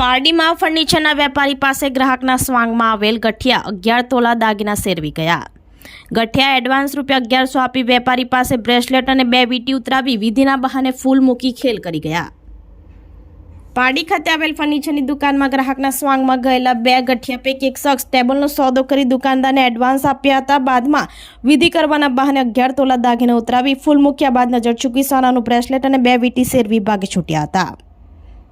પારડીમાં ફર્નિચરના વેપારી પાસે ગ્રાહકના સ્વાંગમાં આવેલ ગઠિયા અગિયાર તોલા દાગીના સેરવી ગયા. ગઠિયા એડવાન્સ રૂપિયા અગિયારસો આપી વેપારી પાસે બ્રેસલેટ અને બે વીંટી ઉતરાવી વિધિના બહાને ફૂલ મૂકી ખેલ કરી ગયા. પારડી ખાતે આવેલ ફર્નિચરની દુકાનમાં ગ્રાહકના સ્વાંગમાં ગયેલા બે ગઠિયા પૈકી એક શખ્સ ટેબલનો સોદો કરી દુકાનદારને એડવાન્સ આપ્યા હતા. બાદમાં વિધિ કરવાના બહાને અગિયાર તોલા દાગીના ઉતરાવી ફૂલ મૂક્યા બાદ નજર ચૂકી સોનાનું બ્રેસલેટ અને બે વીંટી સેરવી ભાગે છૂટ્યા હતા.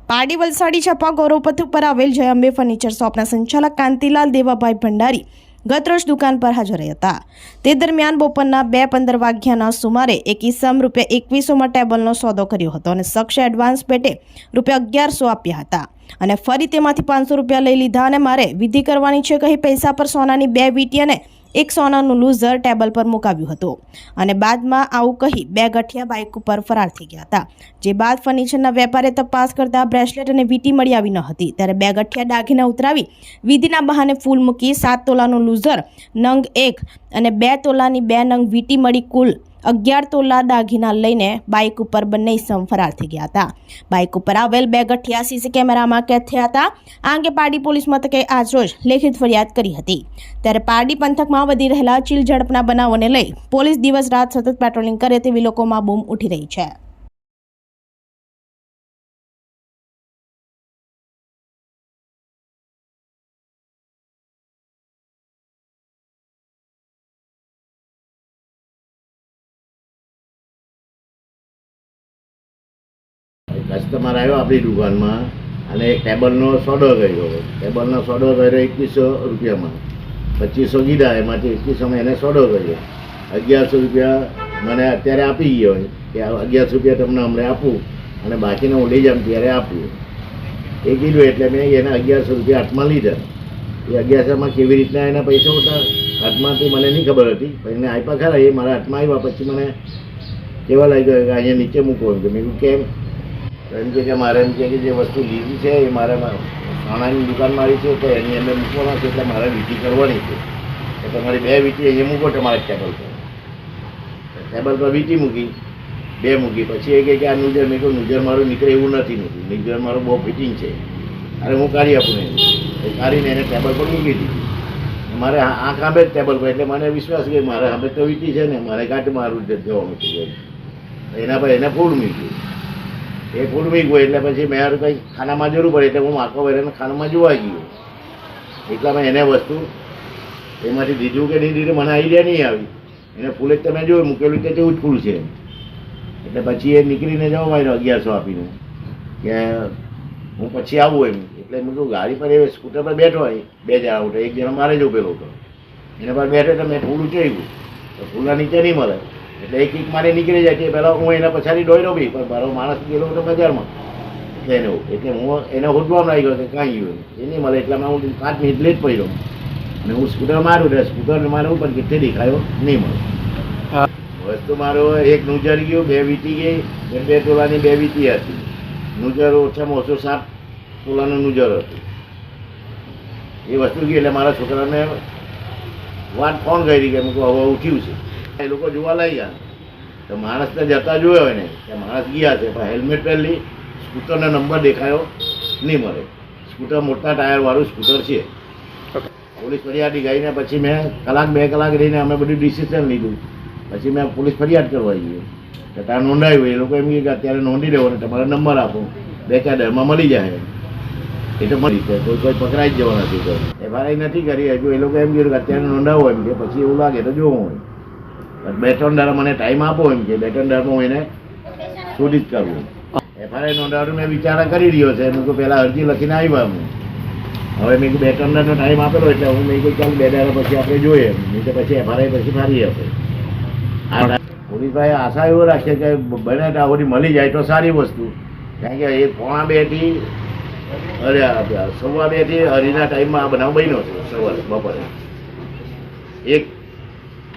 પારડી વલસાડી છાપા ગૌરવપથ ઉપર આવેલ જય અંબે ફર્નિચર શોપના સંચાલક કાંતિલાલ દેવાભાઈ ભંડારી ગતરોજ દુકાન પર હાજર હતા. તે દરમિયાન બપોરના બે પંદર વાગ્યાના સુમારે એક ઇસમ રૂપિયા એકવીસોમાં ટેબલનો સોદો કર્યો હતો અને શખ્સે એડવાન્સ પેટે રૂપિયા અગિયારસો આપ્યા હતા અને ફરી તેમાંથી પાંચસો રૂપિયા લઈ લીધા અને મારે વિધિ કરવાની છે કહી પૈસા પર સોનાની બે વીટી અને એક સોનાનું લૂઝર ટેબલ પર મુકાવ્યું હતું. અને બાદમાં આવું કહી બે ગઠિયા બાઇક ઉપર ફરાર થઈ ગયા હતા. જે બાદ ફર્નિચરના વેપારે તપાસ કરતા બ્રેસલેટ અને વીંટી મળી આવી ન હતી. ત્યારે બે ગઠિયા દાગીના ઉતરાવી વિધિના બહાને ફૂલ મૂકી સાત તોલાનું લૂઝર, નંગ એક અને બે તોલાની બે નંગ વીંટી મળી કુલ અગિયાર તોલા દાગીના લઈને બાઇક ઉપર બંને ઇસમ ફરાર થઈ ગયા હતા. બાઇક ઉપર આવેલ બે ગઠિયા સીસી કેમેરામાં કેદ થયા હતા. આ અંગે પારડી પોલીસ મથકે આજરોજ લેખિત ફરિયાદ કરી હતી. ત્યારે પારડી પંથકમાં વધી રહેલા ચીલ ઝડપના બનાવોને લઈ પોલીસ દિવસ રાત સતત પેટ્રોલિંગ કરે તેવી લોકોમાં બૂમ ઉઠી રહી છે. કસ્ટમર આવ્યો આપણી દુકાનમાં અને એક ટેબલનો સોડો કર્યો. ટેબલનો સોડો કર્યો એકવીસો રૂપિયામાં. પચીસો કીધા, એમાંથી એકવીસોમાં એને સોડો કર્યો. અગિયારસો રૂપિયા મને અત્યારે આપી ગયો કે અગિયારસો રૂપિયા તમને અમને આપું અને બાકીને હું લઈ જાઉં ત્યારે આપું. એ કીધું એટલે મેં એને અગિયારસો રૂપિયા હાથમાં લીધા. એ અગિયારસોમાં કેવી રીતના એના પૈસા હતા હાથમાંથી મને નહીં ખબર હતી, પણ એને આપ્યા ખરા. એ મારા હાથમાં આવ્યા. પછી મને કેવા લાગ્યો કે અહીંયા નીચે મૂકવાનું કે. મેં કેમ? એમ કહે કે મારે એમ કે જે વસ્તુ લીધી છે એ મારે ખાણાની દુકાન મારી છે તો એની અંદર મૂકવાના છે એટલે મારે વીંટી કરવાની છે. તો તમારી બે વીટી અહીંયા મૂકો તમારે ટેબલ પર. ટેબલ પર વીંટી મૂકી, બે મૂકી. પછી એ કે આ નુજર, મેં કહ્યું નુજર મારું નીકળે એવું નથી મૂકી નુજર મારું બહુ ફિટિંગ છે. અરે હું કાઢી આપું ને એ કાઢીને એને ટેબલ પર મૂકી દીધી. મારે આ કામે જ ટેબલ પર, એટલે મને વિશ્વાસ કે મારે હવે તો વીંટી છે ને, મારે કાંઠ મારું જવાનું છે. એના પર એને ફૂડ મૂક્યું. એ ફૂલ મૂક્યું એટલે પછી મેં હારું કંઈ ખાનામાં જરૂર પડે એટલે હું માકો વગેરે ખાનામાં જોવા ગયો. એટલામાં એને વસ્તુ એમાંથી દીધું કે નહીં દીધું મને આઈડિયા નહીં આવી. એને ફૂલ જ તમે જોયું, મૂકેલું કે તેવું જ ફૂલ છે. એટલે પછી એ નીકળીને જવા માંડ્યો અગિયારસો આપીને. કે હું પછી આવું એમ. એટલે મેં કહ્યું ગાડી પર એ સ્કૂટર પર બેઠો હોય, બે જણા ઉઠે એક જણા મારે જ ઉભેલો હતો. એના પર બેઠો એટલે મેં ફૂલ ઉચોઈ ગયું તો ફૂલના નીચે નહીં મળે. એટલે એક એક મારે નીકળી જાય કે પહેલાં હું એના પછાડી દોડ્યો બી, પણ મારો માણસ ગયેલો હતો બજારમાં. એટલે એને એટલે હું એને હોદવામાં આવી ગયો કે કાંઈ ગયું એ નહીં મળે એટલામાં હું પાંચ મિનિટ લેટ પડ્યો. અને હું સ્કૂટર મારું, એટલે સ્કૂટર મારું પણ કેટલી દેખાયો? નહીં મળે વસ્તુ મારો એક નુજર ગયું, બે વીટી ગઈ બે બે તોલાની બે વીટી હતી. નુજર ઓછામાં ઓછો સાત તોલાનું નુજર હતું. એ વસ્તુ ગઈ એટલે મારા છોકરાને વાત ફોન કરી કે મેં કહું, હવે ઉઠ્યું છે. એ લોકો જોવા લઈ ગયા તો માણસને જતા જોયો હોય ને કે માણસ ગયા છે પણ હેલ્મેટ પહેલી સ્કૂટરનો નંબર દેખાયો નહીં મળે. સ્કૂટર મોટા ટાયરવાળું સ્કૂટર છે. પોલીસ ફરિયાદી ગઈને પછી મેં કલાક બે કલાક રહીને અમે બધું ડિસિઝન લીધું. પછી મેં પોલીસ ફરિયાદ કરવા ગયો. કે ત્યાં નોંધાયું એ લોકો એમ કહે કે અત્યારે નોંધી દેવો ને તમારો નંબર આપો. બે ચાર દરમાં મળી જાય એ તો મળી જાય કોઈ કોઈ પકડાઈ જ જવા નથી તો એફઆરઆઈ નથી કરી હજુ એ લોકો એમ કીધું કે અત્યારે નોંધાવો એમ કે પછી એવું લાગે તો જોવું હોય બે ત્રણ દાડા મને ટાઈમ આપો એમ કે બે ત્રણ દાડામાં હું એને શોધી જ કરવું એફઆઈઆર નોંધાવાનું મેં વિચાર કરી રહ્યો છે, મેં તો પહેલાં અરજી લખીને આવ્યા હું. હવે મેં બે ત્રણ દાડાનો ટાઈમ આપેલો એટલે હું મેં કીધું ચાલ બે દાડા પછી આપણે જોઈએ નહીં તો પછી એફઆરઆઈ પછી ફારી હશે. પોલીસભાઈ પોલીસ આશા એવો રાખે કે બને ત્યાં મળી જાય તો સારી વસ્તુ. કારણ કે એ પોણા બેથી અરે સવા બેથી હરીના ટાઈમમાં આ બનાવ બન્યો છે સવારે, બપોરે. એક